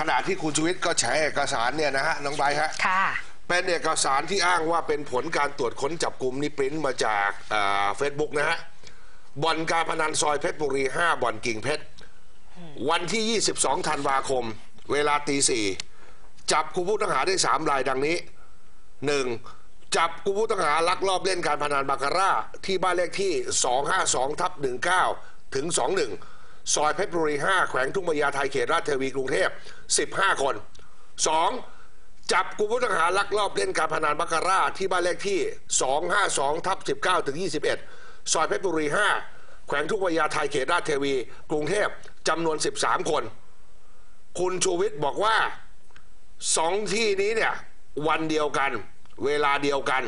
ขณะที่คุณชูวิทย์ก็แฉเอกสารเนี่ยนะฮะน้องใบร์ทฮะค่ะ เป็นเอกสารที่อ้างว่าเป็นผลการตรวจค้นจับกลุ่มนี่ปริ้นมาจากเฟซบุ๊กนะฮะบ่อนการพนันซอยเพชรบุรี 5บ่อนกิ่งเพชร วันที่ 22 ธันวาคม เวลาตีสี่จับกลุ่มผู้ต้องหาได้ 3 รายดังนี้ 1. จับกลุ่มผู้ต้องหาลักลอบเล่นการพนันบาคาร่า ที่บ้านเลขที่ 252ทับ19 ถึง 21 ซอยเพชรบุรี 5 แขวงทุ่งพญาไทยเขตราชเทวีกรุงเทพ 15 คน 2. จับกลุ่มผู้ต้องหาลักลอบเล่นการพนันบาคาร่าที่บ้านเลขที่ 252ทับ19ถึง21 ซอยเพชรบุรี 5 แขวงทุ่งพญาไทยเขตราชเทวี กรุงเทพจำนวน 13 คน คุณชูวิทย์บอกว่าสองที่นี้เนี่ยวันเดียวกัน เวลาเดียวกัน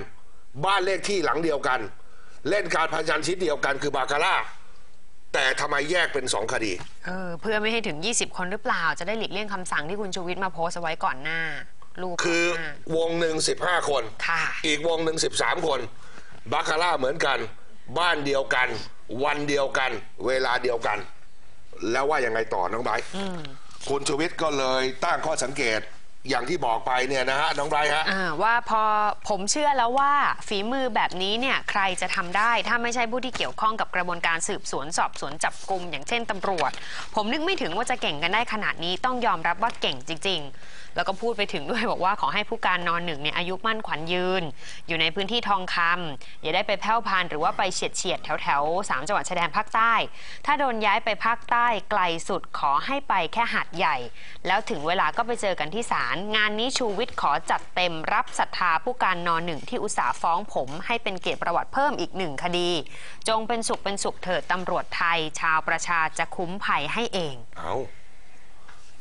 บ้านเลขที่หลังเดียวกัน เล่นการพนันชิ้นเดียวกันคือบาคาร่า แต่ทำไมแยกเป็นสองคดี เออเพื่อไม่ให้ถึง 20 คนหรือเปล่า จะได้หลีกเลี่ยงคำสั่งที่คุณชูวิทย์มาโพสต์เอาไว้ก่อนหน้า รูปคือก่นหน้า วงหนึ่งสิบห้าคน ค่ะ อีกวงหนึ่งสิบสามคนบาคาร่าเหมือนกัน บ้านเดียวกัน วันเดียวกัน เวลาเดียวกัน แล้วว่ายังไงต่อน้องไบร์ทคุณชูวิทย์ก็เลยตั้งข้อสังเกต อย่างที่บอกไปเนี่ยนะฮะน้องไบร์ฮะ อ่าว่าพอผมเชื่อแล้วว่าฝีมือแบบนี้เนี่ยใครจะทำได้ ถ้าไม่ใช่ผู้ที่เกี่ยวข้องกับกระบวนการสืบสวนสอบสวนจับกลุ่มอย่างเช่นตำรวจ ผมนึกไม่ถึงว่าจะเก่งกันได้ขนาดนี้ต้องยอมรับว่าเก่งจริง ๆ แล้วก็พูดไปถึงด้วยบอกว่าขอให้ผู้การนอนหนึ่งเนี่ยอายุมั่นขวัญยืน อยู่ในพื้นที่ทองคำอย่าได้ไปแผ่วพานหรือว่าไปเฉียดเฉียดแถวแถวสามจังหวัดชายแดนภาคใต้ ถ้าโดนย้ายไปภาคใต้ไกลสุดขอให้ไปแค่หาดใหญ่ แล้วถึงเวลาก็ไปเจอกันที่ศาลงานนี้ชูวิทย์ขอจัดเต็มรับศรัทธาผู้การนอนหนึ่งที่อุตสาห์ฟ้องผม ให้เป็นเกียรติประวัติเพิ่มอีกหนึ่งคดี จงเป็นสุขเป็นสุขเถิดตำรวจไทย ชาวประชาจะคุ้มภัยให้เอง เอา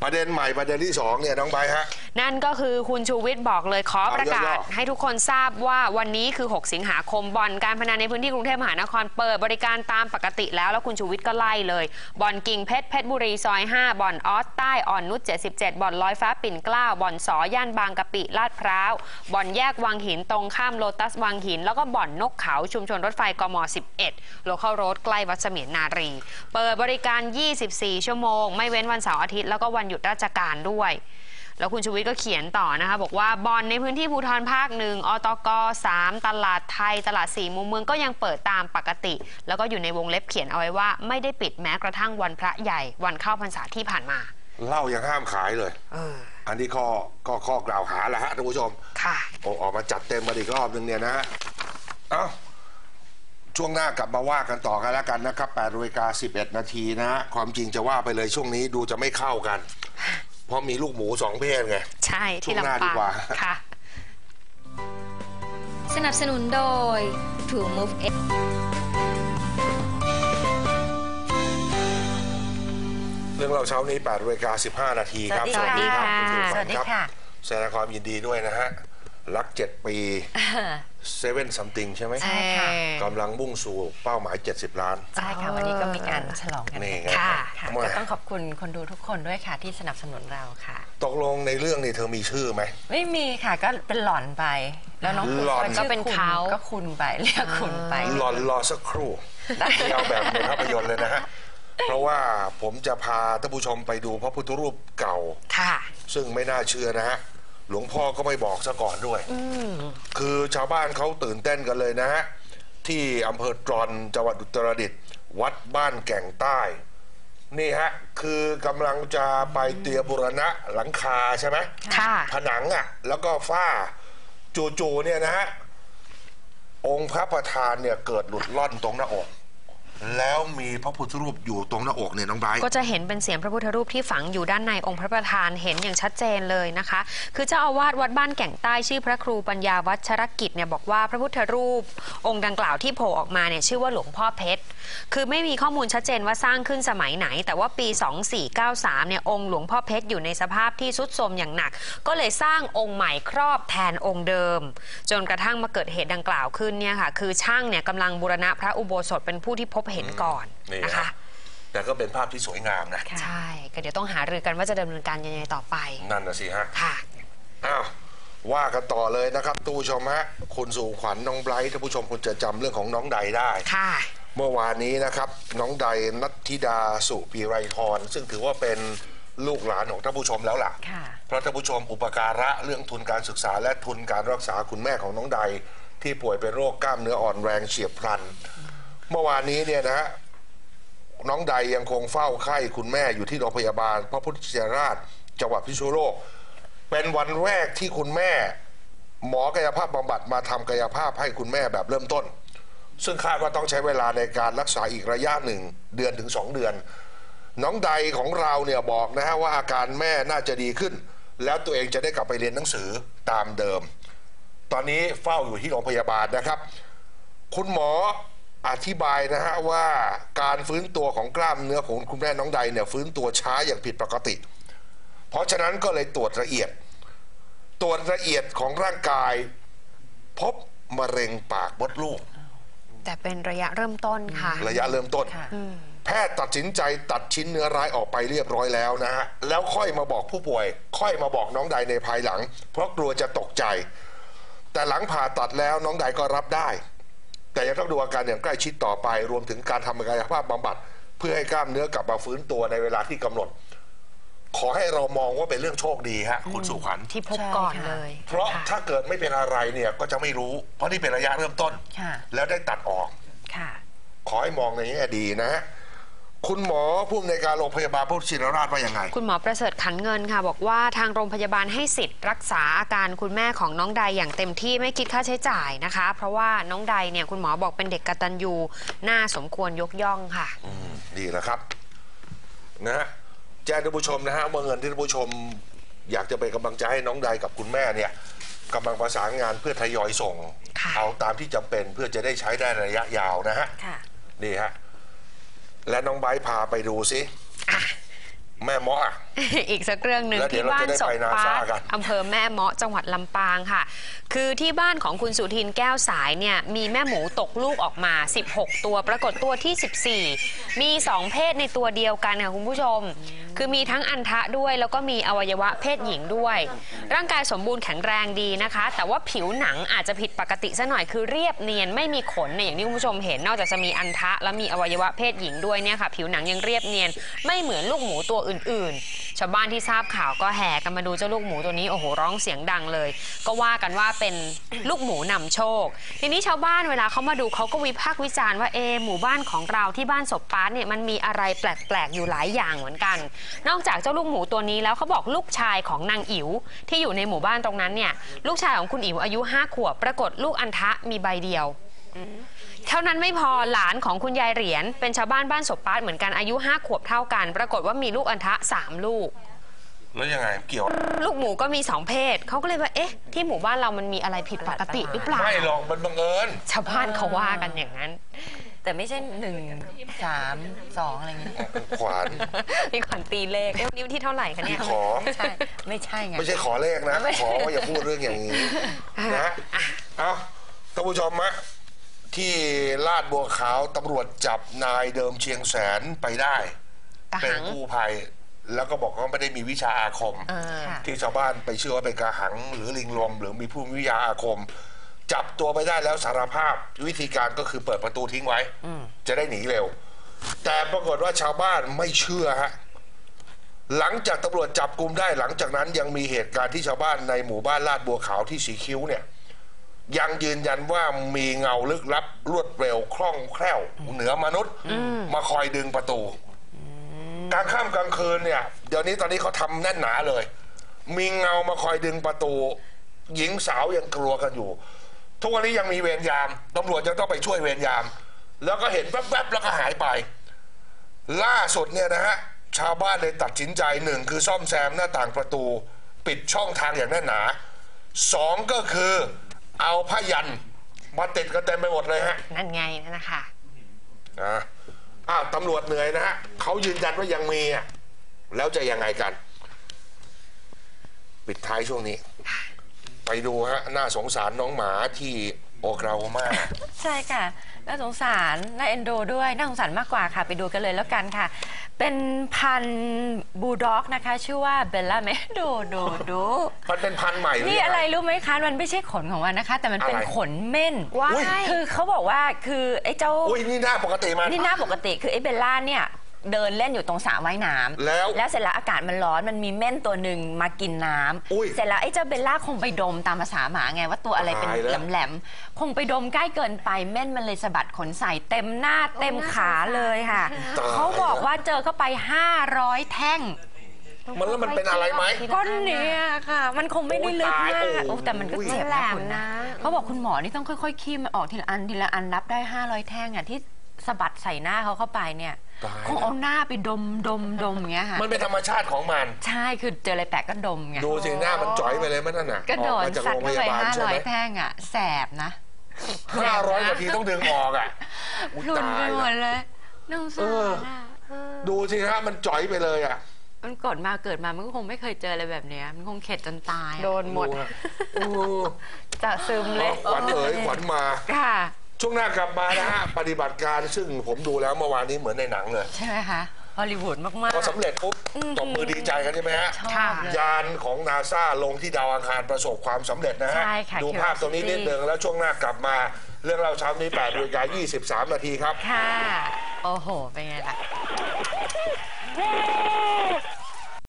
ประเด็นใหม่ประเด็นที่สองเนี่ยน้องไบร์ทฮะ นั่นก็คือคุณชูวิทย์บอกเลยขอประกาศ เอาย่อๆ ให้ทุกคนทราบว่าวันนี้คือ 6 สิงหาคมบ่อนการพนันในพื้นที่กรุงเทพมหานครเปิดบริการตามปกติแล้วแล้วคุณชูวิทย์ก็ไล่เลยบ่อนกิ่งเพชรเพชรบุรีซอย 5บ่อนออสใต้อ่อนนุช77บ่อนลอยฟ้าปิ่นเกล้าบ่อนสอย่านบางกะปิลาดพร้าวบ่อนแยกวังหินตรงข้ามโลตัสวังหิน แล้วก็บ่อนนกเขาชุมชนรถไฟกม 11โลเคอลโรดใกล้วัดเสมียนนารี เปิดบริการ 24 ชั่วโมง ไม่เว้นวันเสาร์อาทิตย์แล้วก็วันหยุดราชการด้วย แล้วคุณชูวิทย์ก็เขียนต่อนะคะ บอกว่าบอลในพื้นที่ภูธรภาคหนึ่งอตก3ตลาดไทย ตลาดสี่มุมเมืองก็ยังเปิดตามปกติ แล้วก็อยู่ในวงเล็บเขียนเอาไว้ว่า ไม่ได้ปิดแม้กระทั่งวันพระใหญ่ วันเข้าพรรษาที่ผ่านมาเหล้ายังห้ามขายเลยเอออันนี้ข้อก็ข้อกล่าวหาแหละฮะท่านผู้ชมค่ะ โอ้ออกมาจัดเต็มมาอีกรอบหนึ่งเนี่ยนะฮะเอ้า ช่วงหน้ากลับมาว่ากันต่อกันแล้วกันนะครับ8นาฬิกา11นาทีนะฮะความจริงจะว่าไปเลยช่วงนี้ดูจะไม่เข้ากัน เพราะมีลูกหมูสองเพศไง ใช่ ที่ช่วงหน้าลำดีปางกว่าค่ะ สนับสนุนโดย True Move X เรื่องเราเช้านี้8นาฬิกา15 นาทีครับ สวัสดีค่ะณผู้ชมสวัสดีค่ะแสดงความยินดีด้วยนะฮะ รัก7ปี เซเว่นซัมติงใช่ไหมใช่ค่ะ กำลังมุ่งสู่เป้าหมาย 70 ล้าน ใช่ค่ะ วันนี้ก็มีการฉลองกันนี่ไงค่ะค่ะทำไมก็ต้องขอบคุณคนดูทุกคนด้วยค่ะที่สนับสนุนเราค่ะ ตกลงในเรื่องนี้เธอมีชื่อไหม ไม่มีค่ะก็เป็นหล่อนไป แล้วน้องคุณหล่อนชื่ก็เป็นคุณเขาก็คุณไปเรียกคุณไปรอรอสักครู่ที่เอาแบบในภาพยนตร์เลยนะฮะ เพราะว่าผมจะพาท่านผู้ชมไปดูพระพุทธรูปเก่า ค่ะ ซึ่งไม่น่าเชื่อนะฮะ หลวงพ่อก็ไม่บอกซะก่อนด้วย คือชาวบ้านเขาตื่นเต้นกันเลยนะฮะ ที่อำเภอตรอนจังหวัดอุตรดิตถ์วัดบ้านแก่งใต้ นี่ฮะ คือกำลังจะไปเตรียมบุรณะหลังคาใช่ไหมค่ะผนังอะ แล้วก็ฝ้าจู่ๆเนี่ยนะฮะ องค์พระประธานเนี่ยเกิดหลุดล่อนตรงหน้าอก แล้วมีพระพุทธรูปอยู่ตรงหน้าอกเนี่ยน้องไบร์ท ก็จะเห็นเป็นเสียงพระพุทธรูปที่ฝังอยู่ด้านในองค์พระประธานเห็นอย่างชัดเจนเลยนะคะ คือเจ้าอาวาสวัดบ้านแก่งใต้ชื่อพระครูปัญญาวัชรกิจเนี่ยบอกว่าพระพุทธรูป องค์ดังกล่าวที่โผล่ออกมาเนี่ยชื่อว่าหลวงพ่อเพชร คือไม่มีข้อมูลชัดเจนว่าสร้างขึ้นสมัยไหน แต่ว่าปี 2493เนี่ยองค์หลวงพ่อเพชรอยู่ในสภาพที่สุดโทรมอย่างหนัก ก็เลยสร้างองค์ใหม่ครอบแทนองค์เดิม จนกระทั่งมาเกิดเหตุดังกล่าวขึ้นเนี่ยค่ะ คือช่างเนี่ยกำลังบูรณะพระอุโบสถเป็นผู้ที่พบเห็นก่อนนี่นะคะฮะแต่ก็เป็นภาพที่สวยงามนะค่ะใช่ก็เดี๋ยวต้องหารือกันว่าจะดำเนินการยังไงต่อไป นั่นนะสิฮะค่ะอ้าวว่ากันต่อเลยนะครับตู้ผู้ชมฮะคุณสู่ขวัญน้องไบรท์ท่านผู้ชมคงจะจำเรื่องของน้องใดได้ค่ะ เมื่อวานนี้นะครับ น้องใดนัทธิดาสุปีไรพรซึ่งถือว่าเป็นลูกหลานของท่านผู้ชมแล้วล่ะค่ะ เพราะท่านผู้ชมอุปการะเรื่องทุนการศึกษาและทุนการรักษาคุณแม่ของน้องใด ที่ป่วยเป็นโรคกล้ามเนื้ออ่อนแรงเฉียบพลัน เมื่อวานนี้เนี่ยนะฮะน้องใดยังคงเฝ้าไข้คุณแม่อยู่ที่โรงพยาบาล พระพุทธชินราชจังหวัดพิษณุโลก เป็นวันแรกที่คุณแม่ หมอกายภาพบำบัดมาทำกายภาพให้คุณแม่แบบเริ่มต้น ซึ่งคาดว่าต้องใช้เวลาในการรักษาอีกระยะหนึ่งเดือนถึงสองเดือน น้องใดของเราเนี่ยบอกนะฮะว่าอาการแม่น่าจะดีขึ้น แล้วตัวเองจะได้กลับไปเรียนหนังสือตามเดิม ตอนนี้เฝ้าอยู่ที่โรงพยาบาลนะครับ คุณหมอ อธิบายนะฮะว่าการฟื้นตัวของกล้ามเนื้อของคุณแม่น้องใดเนี่ยฟื้นตัวช้าอย่างผิดปกติ เพราะฉะนั้นก็เลยตรวจละเอียด ตรวจละเอียดของร่างกาย พบมะเร็งปากมดลูก แต่เป็นระยะเริ่มต้นค่ะ ระยะเริ่มต้นค่ะแพทย์ตัดสินใจตัดชิ้นเนื้อร้ายออกไปเรียบร้อยแล้วนะฮะแล้วค่อยมาบอกผู้ป่วย ค่อยมาบอกน้องใดในภายหลัง เพราะกลัวจะตกใจ แต่หลังผ่าตัดแล้วน้องใดก็รับได้ แต่ยังต้องดูอาการอย่างใกล้ชิดต่อไป รวมถึงการทำกายภาพบำบัด เพื่อให้กล้ามเนื้อกลับมาฟื้นตัวในเวลาที่กำหนด ขอให้เรามองว่าเป็นเรื่องโชคดีฮะคุณสุขวัญที่พบใช่ก่อนค่ะเลย เพราะถ้าเกิดไม่เป็นอะไรเนี่ยก็จะไม่รู้ เพราะนี่เป็นระยะเริ่มต้นค่ะแล้วได้ตัดออกค่ะขอให้มองในแง่ดีนะฮะ คุณหมอผู้อำนวยการโรงพยาบาลพุทธชินราชว่ายังไง คุณหมอประเสริฐขันเงินค่ะ บอกว่าทางโรงพยาบาลให้สิทธิ์รักษาอาการคุณแม่ของน้องใดอย่างเต็มที่ไม่คิดค่าใช้จ่ายนะคะ เพราะว่าน้องใดเนี่ยคุณหมอบอกเป็นเด็กกตัญญูน่าสมควรยกย่องค่ะดีแล้วครับ นะฮะแจ้งท่านผู้ชมนะฮะว่าเงินที่ท่านผู้ชม อยากจะเป็นกำลังใจให้น้องใดกับคุณแม่เนี่ยกำลังประสานงานเพื่อทยอยส่ง ค่ะ เอาตามที่จำเป็นเพื่อจะได้ใช้ได้ระยะยาวนะฮะ ค่ะ นี่ฮะ และน้องไบร์ทพาไปดูสิ แม่หมออะอีกสักเรื่องหนึ่งแล้วเดี๋ยที่วเราบ้านจะได้ศพไปนาปาซ่าร์คกัน อำเภอแม่เมาะจังหวัดลำปางค่ะ คือที่บ้านของคุณสุทินแก้วสายเนี่ยมีแม่หมูตกลูกออกมา 16 ตัว ปรากฏตัวที่ 14 มี 2 เพศในตัวเดียวกันค่ะคุณผู้ชม คือมีทั้งอันทะด้วยแล้วก็มีอวัยวะเพศหญิงด้วย ร่างกายสมบูรณ์แข็งแรงดีนะคะ แต่ว่าผิวหนังอาจจะผิดปกติซะหน่อยคือเรียบเนียนไม่มีขนเนี่ยอย่างที่คุณผู้ชมเห็นนอกจากจะมีอันทะ แล้วมีอวัยวะเพศหญิงด้วยเนี่ยค่ะ ผิวหนังยังเรียบเนียน ไม่เหมือนลูกหมูตัวอื่นๆ ชาวบ้านที่ทราบข่าวก็แห่กันมาดูเจ้าลูกหมูตัวนี้โอ้โหร้องเสียงดังเลย ก็ว่ากันว่าเป็นลูกหมูนำโชค ทีนี้ชาวบ้านเวลาเขามาดูเขาก็วิพากษ์วิจารณ์ว่าเอหมู่บ้านของเราที่บ้านศพป้าเนี่ยมันมีอะไรแปลกๆอยู่หลายอย่างเหมือนกัน นอกจากเจ้าลูกหมูตัวนี้แล้วเขาบอกลูกชายของนางอิ๋วที่อยู่ในหมู่บ้านตรงนั้นเนี่ยลูกชายของคุณอิ๋วอายุห้าขวบปรากฏลูกอันทะมีใบเดียว เท่านั้นไม่พอหลานของคุณยายเหรียญเป็นชาวบ้านบ้านศพป้าเหมือนกันอายุห้าขวบเท่ากัน ปรากฏว่ามีลูกอันทะสามลูก แล้วยังไงเกี่ยวลูกหมูก็มีสองเพศเขาก็เลยว่าเอ๊ะ ที่หมู่บ้านเรามันมีอะไรผิดปกติหรือเปล่าไม่หรอกมันบังเอิญชาวบ้านเขาว่ากันอย่างนั้น แต่ไม่ใช่หนึ่งสามสองอะไรอย่างเงี้ยขวานมีขวัญตีเลขเอ๊ะวันนี้วันที่เท่าไหร่คะเนี่ยขอใช่ไม่ใช่ไงไม่ใช่ขอเลขนะไม่ขอว่าอย่าพูดเรื่องอย่างนี้นะฮะเอาท่านผู้ชมมะ ที่ลาดบัวขาวตำรวจจับนายเดิมเชียงแสนไปได้ กระเป็นหัง กู้ภัย แล้วก็บอกว่าไม่ได้มีวิชาอาคมเออค่ะที่ชาวบ้านไปเชื่อว่าเป็นกระหังหรือลิงลม หรือมีผู้มีวิทยาอาคม จับตัวไปได้แล้วสารภาพวิธีการก็คือเปิดประตูทิ้งไว้ จะได้หนีเร็ว แต่ปรากฏว่าชาวบ้านไม่เชื่อฮะ หลังจากตำรวจจับกลุ่มได้หลังจากนั้นยังมีเหตุการณ์ที่ชาวบ้านในหมู่บ้านลาดบัวขาวที่สีคิ้วเนี่ย ยังยืนยันว่ามีเงาลึกลับ รวดเร็วคล่องแคล่ว เหนือมนุษย์ มาคอยดึงประตูกลางค่ำกลางคืนเนี่ย เดี๋ยวนี้ตอนนี้เขาทำแน่นหนาเลย มีเงามาคอยดึงประตู หญิงสาวยังกลัวกันอยู่ ทุกวันนี้ยังมีเวรยามตำรวจยังต้องไปช่วยเวรยาม แล้วก็เห็นแวบๆแล้วก็หายไป ล่าสุดเนี่ยนะฮะชาวบ้านเลยตัดสินใจหนึ่งคือซ่อมแซมหน้าต่างประตู ปิดช่องทางอย่างแน่นหนาสองก็คือ เอาผ้ายันมาติดกันเต็มไปหมดเลยฮะนั่นไงนั่นนะคะนะอ้าวตำรวจเหนื่อยนะฮะเขายืนยันว่ายังมีอะแล้วจะยังไงกัน ปิดท้ายช่วงนี้ ไปดูฮะน่าสงสารน้องหมาที่โอกราโฮมาใช่ค่ะ น่าสงสาร น่าเอ็นดูด้วย น่าสงสารมากกว่าค่ะ ไปดูกันเลยแล้วกันค่ะ เป็นพันธุ์บูลด็อกนะคะ ชื่อว่าเบลล่าเมดูดูดูมันเป็นพันธุ์ใหม่หนี่ยังงอะไรรู้ไหมคะ มันไม่ใช่ขนของมันนะคะ แต่มันเป็นอะไรขนเม่นว้ายอุ๊ย คือเขาบอกว่าคือไอ้เจ้า อุ้ยนี่หน้าปกติมัน นี่หน้าปกติคือไอ้เบลล่าเนี่ยเดินเล่นอยู่ตรงสระว่ายน้ำแล้วแล้วเสร็จแล้วอากาศมันร้อนมันมีเม่นตัวหนึ่งมากินน้ำอุ้ยเสร็จแล้วไอ้เจ้าเบลล่าคงไปดมตามภาษาหมาไงว่าตัวอะไรเป็นตายแล้ว แหลมๆคงไปดมใกล้เกินไปเม่นมันเลยสะบัดขนใส่เต็มหน้าเต็มขาเลยค่ะตายเขาบอก ว่าเจอเข้าไป 500 แท่ง มันแล้วมันเป็นอะไรไหม ก้อนเนี้ยค่ะ มันคงไม่ได้ลึกโอ้ยมาตายกโอ้โอ้แต่มันก็เจ็บแหลนะมคุณนะนะ เขาบอกคุณหมอนี่ต้องค่อยๆคีบมันออกทีละอันทีละอันนับได้ 500 แท่งอะที่สะบัดใส่หน้าเขาเข้าไปเนี่ยตาย คงเอาหน้าไปดมดมดมอย่างเงี้ยค่ะมันเป็นธรรมชาติของมัน ใช่คือเจออะไรแปลกก็ดมไงดูสิหน้ามันจ่อยไปเลยมันนั่นน่ะกระโดออกดมาจากสัโรตงว์พเข้าไปยาบาลใช่ไหม500แท่งอะแสบนะห้าร้อยกว่าทีต้องดึงออกอะอุ๊ยพลุนตาไปยหมละดเลยน่าสงเอสาอรอะ ดูสิฮะมันจ่อยไปเลยอะ มันกดมาเกิดมามันก็คงไม่เคยเจออะไรแบบเนี้ยมันคงเข็ดจนตายอะโดนหมดดูฮะโอ้จะซึมเลย ขวัญเอ๋ยขวัญมา ค่ะ ช่วงหน้ากลับมานะฮะ ปฏิบัติการซึ่งผมดูแล้วเมื่อวานนี้เหมือนในหนังเลยใช่ไหมคะฮอลลีวูดมากพอสำเร็จปุ๊บตบมือดีใจกันใช่ไหมฮะ ๆชอบเลย ยานของนาซาลงที่ดาวอังคารประสบความสำเร็จนะฮะ ใช่ค่ะดูภาพตรงนี้นิด Curiosity นึงแล้วช่วงหน้ากลับมา เรื่องเราวเช้านี้8นาฬิกา23 นาทีครับ ค่ะ โอ้โห เป็นไงล่ะ Whoa!